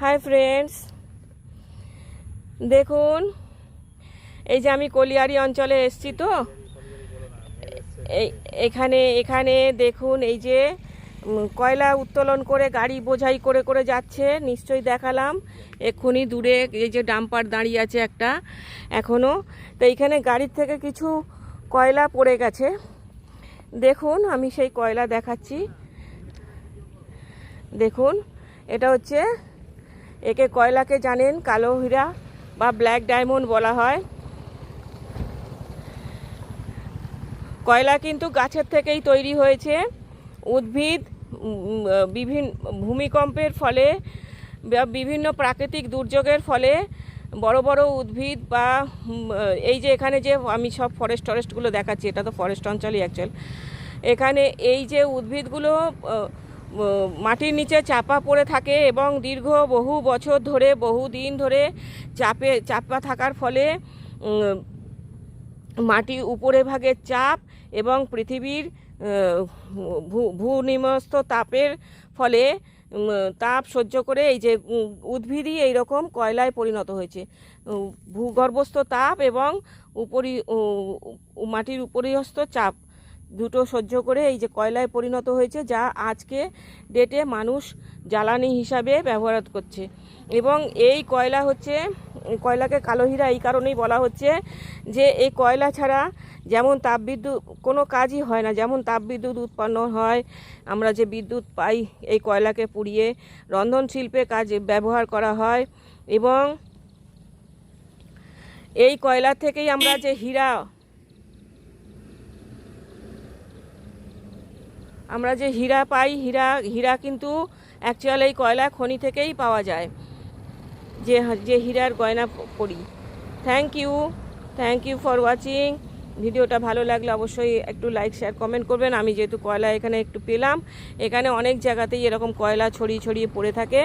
Hi friends. দেখুন, এই যে আমি কলিয়ারি অঞ্চলে এসছি তো। এখানে এখানে দেখুন, এই যে কয়লা উত্তোলন করে, গাড়ি বোঝাই করে করে যাচ্ছে। নিশ্চয়ই দেখালাম। এক্ষুনি দূরে এই যে ডাম্পার দাঁড়িয়ে আছে একটা এখনও তো এইখানে গাড়ির থেকে কিছু কয়লা পড়ে গেছে। দেখুন, আমি সেই কয়লা দেখাচ্ছি। দেখুন, এটা হচ্ছে একে কয়লাকে জানেন? কালো হীরা বা ব্ল্যাক ডায়মন্ড বলা হয়। কয়লা কিন্তু গাছের থেকেই তৈরি হয়েছে। উদ্ভিদ বিভিন্ন ভূমিকম্পের ফলে বিভিন্ন প্রাকৃতিক দুর্যোগের ফলে বড় বড় উদ্ভিদ বা এই যে এখানে যে আমি সব ফরেস্ট টরেস্টগুলো দেখাচ্ছি, এটা তো ফরেস্ট অঞ্চলই অ্যাকচুয়াল এখানে এই যে উদ্ভিদগুলো মাটির নিচে চাপা পড়ে থাকে এবং দীর্ঘ বহু বছর ধরে, বহু দিন ধরে চাপে, চাপা থাকার ফলে মাটি উপরে ভাগের চাপ এবং পৃথিবীর ভূনিমস্ত তাপের ফলে তাপ সহ্য করে এই যে উদ্ভিদই এইরকম কয়লায় পরিণত হয়েছে। ভূগর্ভস্থ তাপ এবং উপরি মাটির উপরিহস্ত চাপ। দুটো সহ্য করে এই যে কয়লায় পরিণত হয়েছে, যা আজকে ডেটে মানুষ জ্বালানি হিসাবে ব্যবহার করছে। এবং এই কয়লা হচ্ছে কয়লাকে কালো হীরা এই কারণেই বলা হচ্ছে যে এই কয়লা ছাড়া যেমন তাপবিদ্যুৎ, কোনো কাজই হয় না। যেমন তাপবিদ্যুৎ উৎপন্ন হয়, আমরা যে বিদ্যুৎ পাই এই কয়লাকে পুড়িয়ে রন্ধন শিল্পে কাজে ব্যবহার করা হয়। এবং এই কয়লা থেকেই আমরা যে হীরা আমরা যে হীরা পাই, হীরা হীরা কিন্তু অ্যাকচুয়াল এই কয়লা খনি থেকেই পাওয়া যায়। যে যে হীরার গয়না পরি thank you thank you for watching ভিডিওটা ভালো লাগলে অবশ্যই একটু লাইক শেয়ার কমেন্ট করবেন। আমি যেহেতু কয়লা এখানে একটু পেলাম, এখানে অনেক জায়গাতেই এরকম কয়লা ছড়িয়ে ছড়িয়ে পড়ে থাকে।